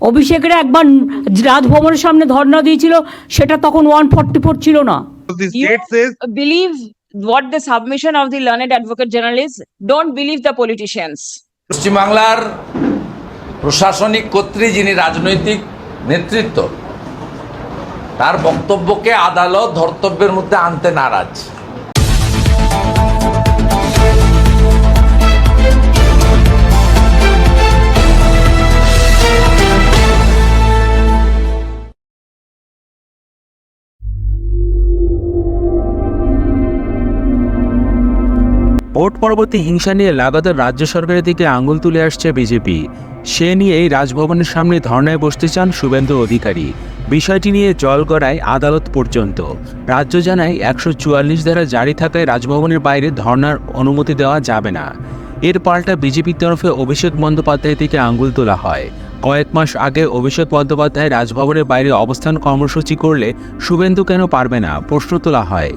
অভিষেকের একবার রাজভবনের সামনে ধর্ণা দিয়েছিল সেটা তখন ওয়ান ফর্টি ফোর ছিল না what the submission of the learned advocate general is. Don't believe the politicians. পশ্চিমবাংলার প্রশাসনিক কর্ত্রী যিনি রাজনৈতিক নেতৃত্ব তার বক্তব্যকে আদালত ধর্তব্যের মধ্যে আনতে নারাজ পরবর্তী হিংসা নিয়ে লাগাতার রাজ্য সরকারের দিকে আঙুল তুলে আসছে বিজেপি। সে নিয়ে এই রাজভবনের সামনে ধর্নায় বসতে চান শুভেন্দু অধিকারী। বিষয়টি নিয়ে জল গড়ায় আদালত পর্যন্ত। রাজ্য জানায় একশো চুয়াল্লিশ ধারা জারি থাকায় রাজভবনের বাইরে ধর্নার অনুমতি দেওয়া যাবে না। এর পাল্টা বিজেপির তরফে অভিষেক বন্দ্যোপাধ্যায় থেকে আঙুল তোলা হয়। কয়েক মাস আগে অভিষেক বন্দ্যোপাধ্যায় রাজভবনের বাইরে অবস্থান কর্মসূচি করলে শুভেন্দু কেন পারবে না? প্রশ্ন তোলা হয়।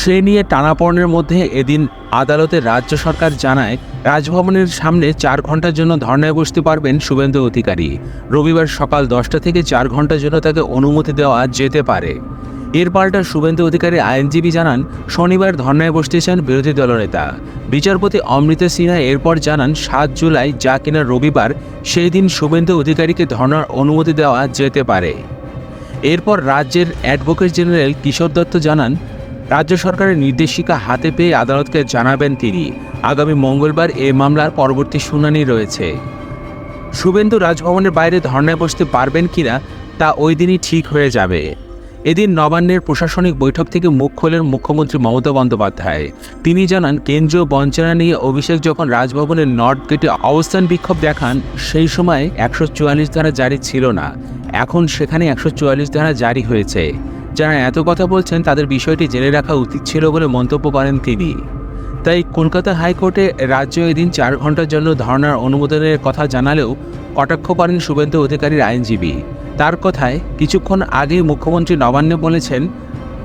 সে নিয়ে টানাপড়নের মধ্যে এদিন আদালতে রাজ্য সরকার জানায়, রাজভবনের সামনে চার ঘণ্টার জন্য ধর্নায় বসতে পারবেন শুভেন্দু অধিকারী। রবিবার সকাল দশটা থেকে চার ঘণ্টার জন্য তাকে অনুমতি দেওয়া যেতে পারে। এর পাল্টা শুভেন্দু অধিকারী আইনজীবী জানান, শনিবার ধর্নায় বসতে চান বিরোধী দলনেতা। বিচারপতি অমৃতা সিনহা এরপর জানান, সাত জুলাই যা কিনা রবিবার, সেই দিন শুভেন্দু অধিকারীকে ধর্নার অনুমতি দেওয়া যেতে পারে। এরপর রাজ্যের অ্যাডভোকেট জেনারেল কিশোর দত্ত জানান রাজ্য সরকারের নির্দেশিকা হাতে পেয়ে আদালতকে জানাবেন তিনি। আগামী মঙ্গলবার এ মামলার পরবর্তী শুনানি রয়েছে। শুভেন্দু রাজভবনের বাইরে ধর্নায় বসতে পারবেন কিনা তা ওই দিনই ঠিক হয়ে যাবে। এদিন নবান্নের প্রশাসনিক বৈঠক থেকে মুখ খোলেন মুখ্যমন্ত্রী মমতা বন্দ্যোপাধ্যায়। তিনি জানান, কেন্দ্রীয় বঞ্চনা নিয়ে অভিষেক যখন রাজভবনের নর্থ গেটে অবস্থান বিক্ষোভ দেখান, সেই সময় একশো চুয়াল্লিশ ধারা জারি ছিল না। এখন সেখানে একশো চুয়াল্লিশ ধারা জারি হয়েছে। যারা এত কথা বলছেন, তাদের বিষয়টি জেনে রাখা উচিত ছিল বলে মন্তব্য করেন তিনি। তাই কলকাতা হাইকোর্টে রাজ্য এদিন চার ঘণ্টার জন্য ধর্নার অনুমোদনের কথা জানালেও কটাক্ষ করেন শুভেন্দু অধিকারীর আইনজীবী। তার কথায়, কিছুক্ষণ আগে মুখ্যমন্ত্রী নবান্নে বলেছেন,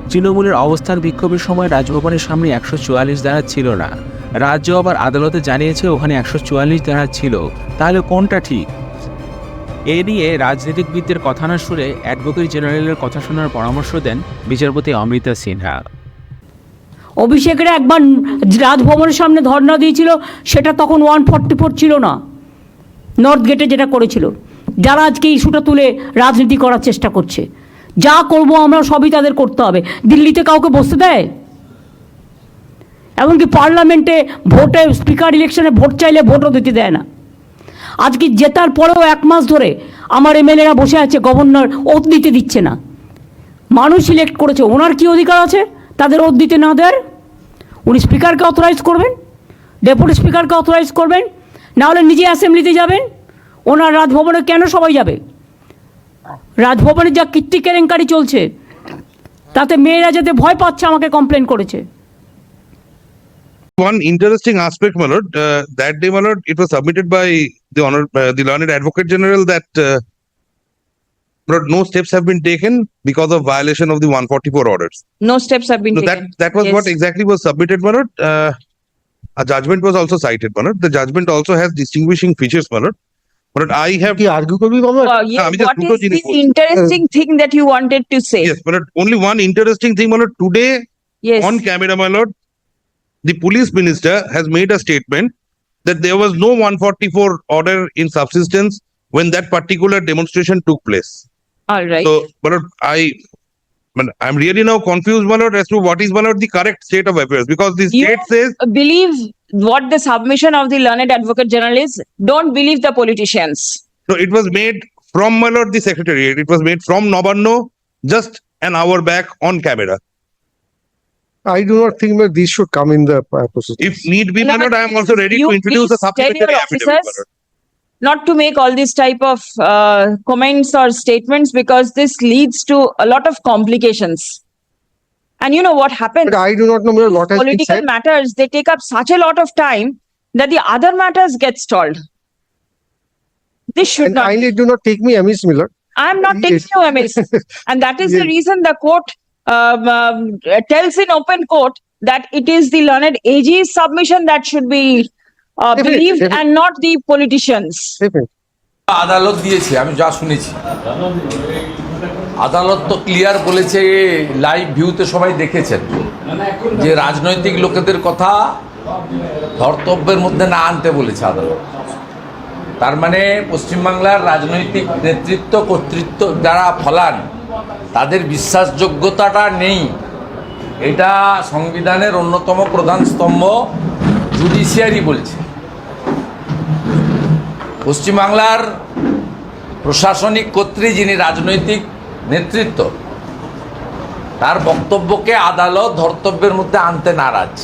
তৃণমূলের অবস্থান বিক্ষোভের সময় রাজভবনের সামনে একশো চুয়াল্লিশ ধারা ছিল না। রাজ্য আবার আদালতে জানিয়েছে, ওখানে একশো চুয়াল্লিশ ধারা ছিল। তাহলে কোনটা ঠিক? এ নিয়ে রাজনীতিকবিদদের কথা না শুনে অ্যাডভোকেট জেনারেলের কথা শোনার পরামর্শ দেন বিচারপতি অমৃতা সিনহা। অভিষেকের একবার রাজভবনের সামনে ধর্ণা দিয়েছিল, সেটা তখন ওয়ান ফর্টি ফোর ছিল না। নর্থ গেটে যেটা করেছিল, যারা আজকে ইস্যুটা তুলে রাজনীতি করার চেষ্টা করছে। যা করব আমরা সবই তাদের করতে হবে। দিল্লিতে কাউকে বসতে দেয়? এমনকি পার্লামেন্টে ভোটে স্পিকার ইলেকশনে ভোট চাইলে ভোটও দিতে দেয় না। আজকে জেতার পরেও এক মাস ধরে আমার এমএলএরা বসে আছে গভর্নর ওত দিতে দিচ্ছে না। মানুষ সিলেক্ট করেছে, ওনার কি অধিকার আছে? তাদের ওত দিতে না দেয় উনি স্পিকারকে অথরাইজ করবেন ডেপুটি স্পিকারকে অথরাইজ করবেন না হলে নিজে অ্যাসেম্বলিতে যাবেন, ওনার রাজভবনে কেন সবাই যাবে? রাজভবনে যা কীর্তি কেলেঙ্কারি চলছে, তাতে মেয়েরা যাতে ভয় পাচ্ছে, আমাকে কমপ্লেন করেছে। one interesting aspect, my lord. Uh, that day, my lord, it was submitted by the honor, uh, the learned advocate general that uh, but no steps have been taken because of violation of the 144 orders. No steps have been so taken. That, that was yes. what exactly was submitted, my lord. Uh, a judgment was also cited, my lord. The judgment also has distinguishing features, my lord. But I have. Uh, yes, what is this interesting uh, thing that you wanted to say? Yes, but only one interesting thing, my lord. Today, yes. on camera, my lord, the police minister has made a statement that there was no 144 order in subsistence when that particular demonstration took place. All right. So, but I, but I'm really now confused, my lord, as to what is, my lord, the correct state of affairs because the You- state says Believe what the submission of the learned advocate general is. Don't believe the politicians. no, it was made from, my the secretariat. It was made from Nabanno just an hour back on camera. I do not think that these should come in the uh, process. If need be, No, lord, I am also ready you to introduce a please tell supplementary affidavit. officers not to make all these type of uh, comments or statements because this leads to a lot of complications. And you know what happens? But I do not know whether what has been Political said. matters, they take up such a lot of time that the other matters get stalled. This should And not. kindly do not take me amiss, Miller. I'm not taking you amiss. And that is the reason the court tells in open court that it is the learned AG's submission that should be uh, believed definitely. and not the politicians. আদালত দিয়েছে আমি যা শুনেছি আদালত তো clear বলেছে live ভিউতে সবাই দেখেছেন যে রাজনৈতিক লোকেদের কথা ধর্তব্যের মধ্যে না আনতে বলেছে আদালত তার মানে পশ্চিমবাংলার রাজনৈতিক নেতৃত্ব কর্তৃত্ব যারা ফলান তাদের বিশ্বাসযোগ্যতাটা নেই। এটা সংবিধানের অন্যতম প্রধান স্তম্ভ জুডিশিয়ারি বলছে। পশ্চিমবাংলার প্রশাসনিক কর্ত্রী যিনি রাজনৈতিক নেতৃত্ব, তার বক্তব্যকে আদালত ধর্তব্যের মধ্যে আনতে নারাজ।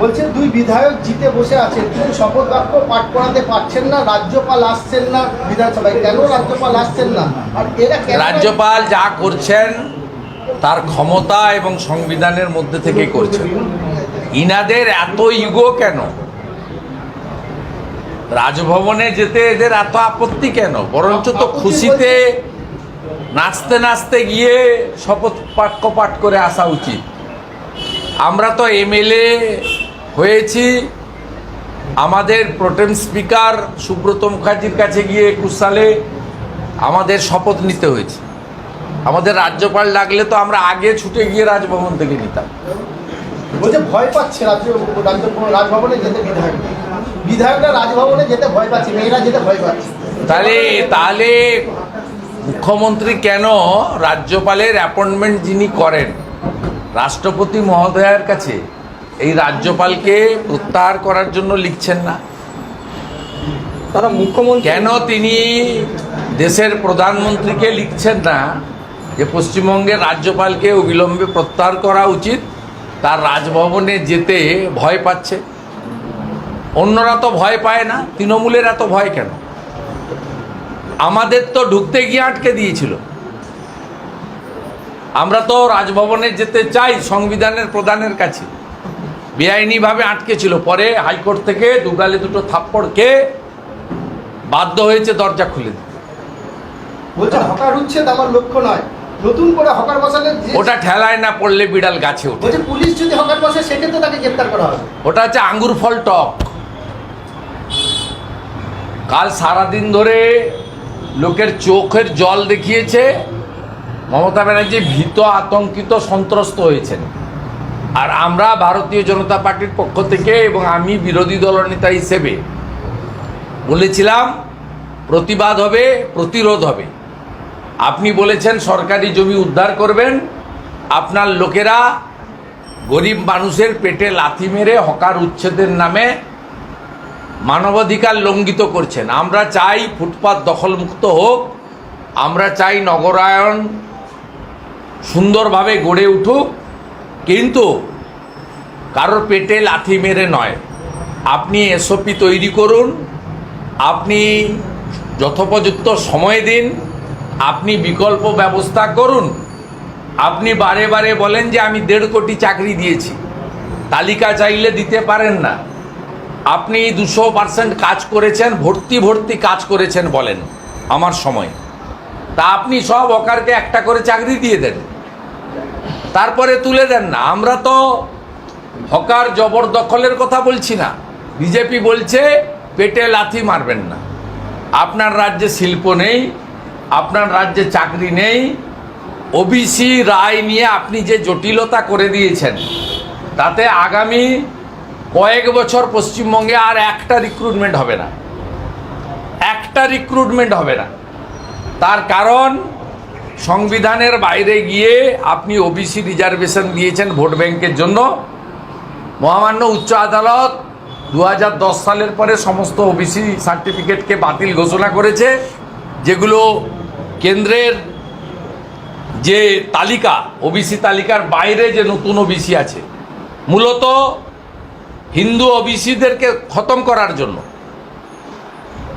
বলছে দুই বিধায়ক জিতে বসে আছেন কিন্তু শপথ বাক্য পাঠ করাতে পারছেন না রাজ্যপাল আসছেন না বিধানসভায়। কেন রাজ্যপাল আসছেন না? আর এরা রাজ্যপাল যা করছেন তার ক্ষমতা এবং সংবিধানের মধ্যে থেকে করছেন। ইনাদের এত ইগো কেন? রাজভবনে যেতে এদের এত আপত্তি কেন? বরঞ্চ তো খুশিতে নাচতে নাচতে গিয়ে শপথ বাক্য পাঠ করে আসা উচিত। আমরা তো এমএলএ হয়েছি। আমাদের প্রোটেম স্পিকার সুব্রত মুখার্জির কাছে গিয়ে একুশ সালে আমাদের শপথ নিতে হয়েছে। আমাদের রাজ্যপাল ডাকলে তো আমরা আগে ছুটে গিয়ে রাজভবন থেকে নিতাম। বলছে ভয় পাচ্ছে রাজ্য রাজভবনে যেতে বিধায়ক। বিধায়করা রাজভবনে যেতে ভয় পাচ্ছে মেয়েরা যেতে ভয় পাচ্ছে। তাহলে তাহলে মুখ্যমন্ত্রী কেন রাজ্যপালের অ্যাপয়েন্টমেন্ট যিনি করেন রাষ্ট্রপতি মহোদয়ের কাছে এই রাজ্যপালকে প্রত্যাহার করার জন্য লিখছেন না। তারা মুখ্যমন্ত্রী কেন তিনি দেশের প্রধানমন্ত্রীকে লিখছেন না যে পশ্চিমবঙ্গের রাজ্যপালকে অবিলম্বে প্রত্যাহার করা উচিত? তার রাজভবনে যেতে ভয় পাচ্ছে। অন্যরা তো ভয় পায় না তৃণমূলের এত ভয় কেন? আমাদের তো ঢুকতে গিয়ে আটকে দিয়েছিল। আমরা তো রাজভবনে যেতে চাই সংবিধানের প্রধানের কাছে। বেআইনিভাবে আটকে ছিল পরে হাইকোর্ট থেকে দুগালে দুটো থাপ্পড়কে বাধ্য হয়েছে দরজা খুলে দিতে। বলছে হকার উচ্ছেদ আমার লক্ষ্য নয়। নতুন করে হকার বসালে ওটা ঠেলায় না পড়লে বিড়াল গাছে ওঠে। বলছে পুলিশ যদি হকার বসে সেক্ষেত্রে তাকে গ্রেপ্তার করা হবে। ওটা হচ্ছে আঙ্গুর ফল টক। কাল সারাদিন ধরে লোকের চোখের জল দেখিয়েছে। মমতা ব্যানার্জি ভীত, আতঙ্কিত, সন্ত্রস্ত হয়েছেন। আর আমরা ভারতীয় জনতা পার্টির পক্ষ থেকে এবং আমি বিরোধী দলনেতা হিসেবে বলেছিলাম, প্রতিবাদ হবে, প্রতিরোধ হবে। আপনি বলেছেন সরকারি জমি উদ্ধার করবেন, আপনার লোকেরা গরিব মানুষের পেটে লাথি মেরে হকার উচ্ছেদের নামে মানবাধিকার লঙ্ঘিত করছেন। আমরা চাই ফুটপাত দখলমুক্ত হোক, আমরা চাই নগরায়ন সুন্দরভাবে গড়ে উঠুক, কিন্তু কারোর পেটে লাথি মেরে নয়। আপনি এসওপি তৈরি করুন, আপনি যথোপযুক্ত সময় দিন, আপনি বিকল্প ব্যবস্থা করুন। আপনি বারে বারে বলেন যে আমি দেড় কোটি চাকরি দিয়েছি, তালিকা চাইলে দিতে পারেন না। আপনি দুশো পার্সেন্ট কাজ করেছেন, ভর্তি ভর্তি কাজ করেছেন বলেন আমার সময়। তা আপনি সব হকারকে একটা করে চাকরি দিয়ে দেন। তারপরে তুলে দেন না। আমরা তো হকার জবরদখলের কথা বলছি না। বিজেপি বলছে, পেটে লাথি মারবেন না। আপনার রাজ্যে শিল্প নেই, আপনার রাজ্যে চাকরি নেই। ওবিসি রায় নিয়ে আপনি যে জটিলতা করে দিয়েছেন, তাতে আগামী কয়েক বছর পশ্চিমবঙ্গে আর একটা রিক্রুটমেন্ট হবে না। একটা রিক্রুটমেন্ট হবে না। তার কারণ সংবিধানের বাইরে গিয়ে আপনি ওবিসি রিজার্ভেশন দিয়েছেন ভোট ব্যাংকের জন্য। মহামান্য উচ্চ আদালত দু হাজার দশ সালের পরে সমস্ত ওবিসি সার্টিফিকেটকে বাতিল ঘোষণা করেছে, যেগুলো কেন্দ্রের যে তালিকা ওবিসি তালিকার বাইরে যে নতুন ওবিসি আছে, মূলত হিন্দু ওবিসিদেরকে খতম করার জন্য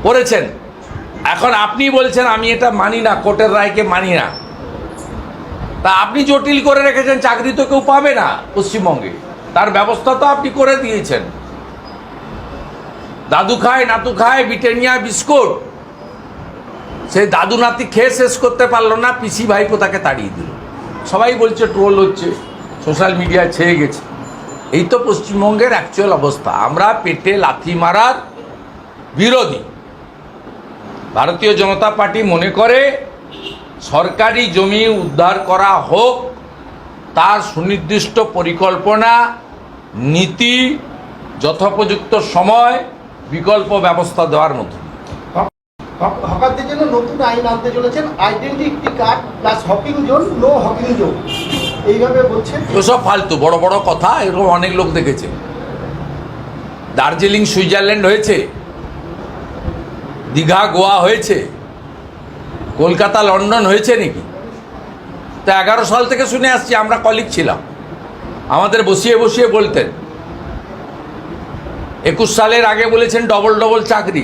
করেছেন। এখন আপনি বলছেন, আমি এটা মানি না, কোর্টের রায়কে মানি না। তা আপনি জটিল করে রেখেছেন, চাকরি তো কেউ পাবে না পশ্চিমবঙ্গে। তার ব্যবস্থা তো আপনি করে দিয়েছেন। দাদু খায়, নাতু খায় ব্রিটানিয়া বিস্কুট। সে দাদু নাতি খেয়ে শেষ করতে পারল না, পিসি ভাইপো তাকে তাড়িয়ে দিল। সবাই বলছে, ট্রোল হচ্ছে, সোশ্যাল মিডিয়ায় ছেয়ে গেছে। এই তো পশ্চিমবঙ্গের অ্যাকচুয়াল অবস্থা। আমরা পেটে লাথি মারার বিরোধী। ভারতীয় জনতা পার্টি মনে করে সরকারি জমি উদ্ধার করা হোক তার সুনির্দিষ্ট পরিকল্পনা নীতি যথোপযুক্ত সময় বিকল্প ব্যবস্থা দেওয়ার মতো। হকারদের জন্য নতুন আইন আনতে চলেছেন identity card plus hawking zone no hawking zone এইভাবে বলছেন ওসব ফালতু বড় বড় কথা এরকম অনেক লোক দেখেছে। দার্জিলিং সুইজারল্যান্ড হয়েছে দীঘা, গোয়া হয়েছে। কলকাতা, লন্ডন হয়েছে নাকি? তো এগারো সাল থেকে শুনে আসছি, আমরা কলিগ ছিলাম। আমাদের বসিয়ে বসিয়ে বলতেন। একুশ সালের আগে বলেছেন ডবল ডবল চাকরি।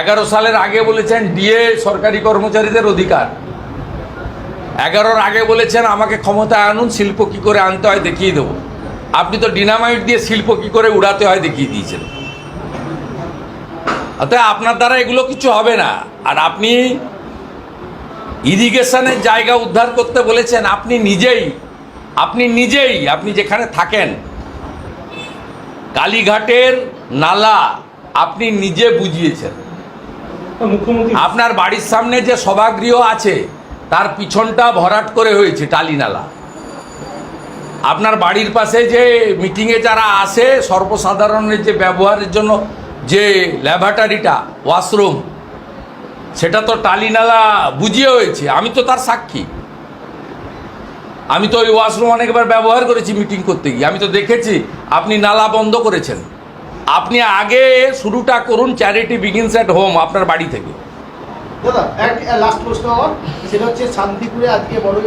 এগারো সালের আগে বলেছেন ডিএ, সরকারি কর্মচারীদের অধিকার। এগারোর আগে বলেছেন, আমাকে ক্ষমতায় আনুন, শিল্প কী করে আনতে হয় দেখিয়ে দেবো। আপনি তো ডিনামাইট দিয়ে শিল্প কী করে উড়াতে হয় দেখিয়ে দিয়েছেন। অতএব আপনার দ্বারা এগুলো কিছু হবে না। আর আপনি ইরিগেশনের জায়গা উদ্ধার করতে বলেছেন আপনি নিজেই আপনি নিজেই আপনি যেখানে থাকেন কালীঘাটের নালা আপনি নিজে বুঝিয়েছেন। আপনার বাড়ির সামনে যে সভাগৃহ আছে তার পিছনটা ভরাট করে হয়েছে টালি নালা। আপনার বাড়ির পাশে যে মিটিংয়ে যারা আসে সর্বসাধারণের যে ব্যবহারের জন্য যে ল্যাবরেটারিটা, ওয়াশরুম, সেটা তো টালি নালা বুঝিয়ে হয়েছে। আমি তো তার সাক্ষী। আমি তো ওই ওয়াশরুম অনেকবার ব্যবহার করেছি মিটিং করতে গিয়ে। আমি তো দেখেছি, আপনি নালা বন্ধ করেছেন। আপনি আগে শুরুটা করুন, চ্যারিটি বিগিনস অ্যাট হোম আপনার বাড়ি থেকে। দাদা লাস্ট প্রশ্ন আমার। সেটা হচ্ছে শান্তিপুরে আজকে বড়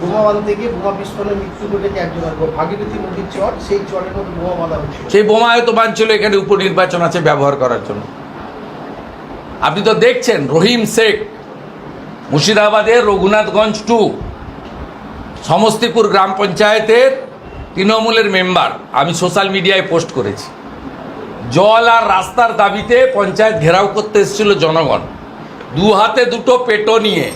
বোমা বাঁধতে গিয়ে বোমা বিস্ফোরণে মৃত্যু ঘটেছে একজনের ভাগীরথী নদীর চর। সেই চরের মধ্যে বোমা বাঁধা সেই বোমা হয়তো বানছিল এখানে উপনির্বাচন আছে ব্যবহার করার জন্য। আপনি তো দেখছেন, রহিম শেখ মুর্শিদাবাদের রঘুনাথগঞ্জ টু, সমস্তিপুর গ্রাম পঞ্চায়েতের তৃণমূলের মেম্বার। আমি সোশ্যাল মিডিয়ায় পোস্ট করেছি। জল আর রাস্তার দাবিতে পঞ্চায়েত ঘেরাও করতে এসেছিল জনগণ। দু হাতে দুটো পেটো নিয়ে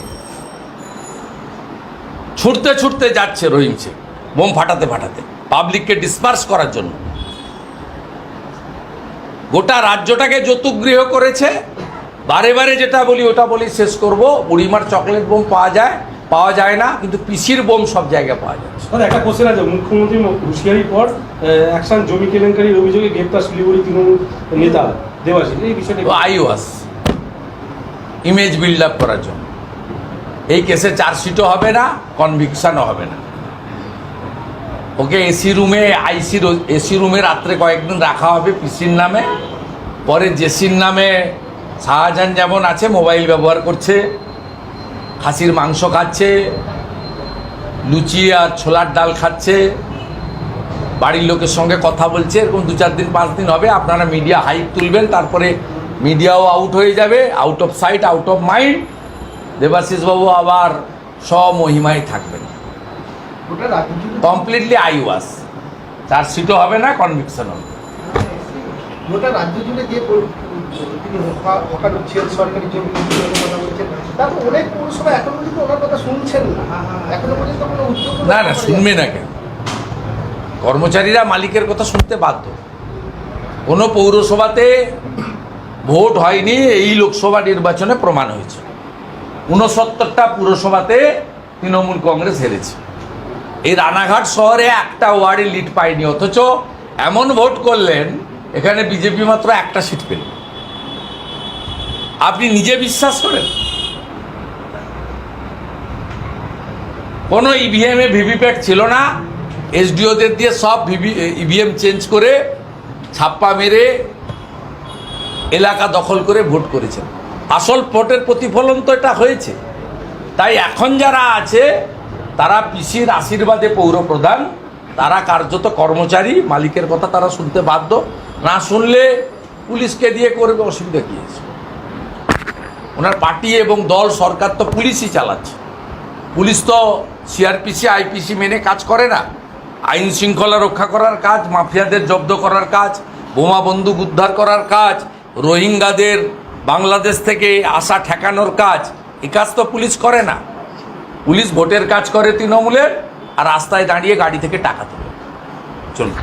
ছুটতে ছুটতে যাচ্ছে রহিম শেখ বোম ফাটাতে ফাটাতে পাবলিককে ডিসপার্স করার জন্য। গোটা রাজ্যটাকে যৌতুকগৃহ করেছে। বারে বারে যেটা বলি ওটা বলি শেষ করব। বুড়িমার চকলেট বোম পাওয়া যায় পাওয়া যায় না কিন্তু পিসির বোম সব জায়গায় পাওয়া যায় একটা কোশ্চেন আছে। মুখ্যমন্ত্রী হুঁশিয়ারির পর অ্যাকশন জমি কেলেঙ্কারির অভিযোগে গ্রেপ্তার শিলিগুড়ি তৃণমূল নেতা দেবাশিস। এই বিষয়টা তো আইওয়াস। ইমেজ বিল্ড আপ করার জন্য। এই কেসে চার্জশিটও হবে না কনভিকশানও হবে না। ওকে এসি রুমে আইসি এসি রুমে রাত্রে কয়েকদিন রাখা হবে পিসির নামে। পরে জেসির নামে শাহজাহান যেমন আছে মোবাইল ব্যবহার করছে, খাসির মাংস খাচ্ছে, লুচি আর ছোলার ডাল খাচ্ছে, বাড়ির লোকের সঙ্গে কথা বলছে, এরকম দু চার দিন, পাঁচ দিন হবে, আপনারা মিডিয়া হাইপ তুলবেন, তারপরে মিডিয়াও আউট হয়ে যাবে out of sight out of mind Debashis বাবু আবার স্বমহিমায় থাকবেন। কমপ্লিটলি আই ওয়াস চার্জশিটও হবে না কনভিকশন হবে। গোটা রাজ্য জুড়ে যে তিনি হকা- হকার সরকারি জমি কথা বলছেন তারপর অনেক পৌরসভা এখনও পর্যন্ত ওনার কথা শুনছেন না। এখনও পর্যন্ত কোনো উদ্যোগ না না শুনবে না কেন কর্মচারীরা মালিকের কথা শুনতে বাধ্য। কোনো পৌরসভাতে ভোট হয়নি, এই লোকসভা নির্বাচনে প্রমাণ হয়েছে। ঊনসত্তরটা পুরসভাতে তৃণমূল কংগ্রেস হেরেছে। এই রানাঘাট শহরে একটা ওয়ার্ডে লিড পায়নি, অথচ এমন ভোট করলেন, এখানে বিজেপি মাত্র একটা সিট পেল। আপনি নিজে বিশ্বাস করেন? কোনো ইভিএমে ভিভিপ্যাট ছিল না এসডিওদের দিয়ে সব ভিভি ইভিএম চেঞ্জ করে, ছাপ্পা মেরে এলাকা দখল করে ভোট করেছেন। আসল ভোটের প্রতিফলন তো এটা হয়েছে। তাই এখন যারা আছে, তারা পিসির আশীর্বাদে পৌরপ্রধান তারা কার্যত কর্মচারী, মালিকের কথা তারা শুনতে বাধ্য। না শুনলে পুলিশকে দিয়ে করবে, অসুবিধা কী আছে? ওনার পার্টি এবং দল, সরকার তো পুলিশই চালাচ্ছে। পুলিশ তো সিআরপিসি, আইপিসি মেনে কাজ করে না। আইন শৃঙ্খলা রক্ষা করার কাজ, মাফিয়াদের জব্দ করার কাজ, বোমা বন্দুক উদ্ধার করার কাজ রোহিঙ্গাদের বাংলাদেশ থেকে আসা ঠেকানোর কাজ, এ কাজ তো পুলিশ করে না। পুলিশ ভোটের কাজ করে তৃণমূলের, আর রাস্তায় দাঁড়িয়ে গাড়ি থেকে টাকা তোলে। চলুন।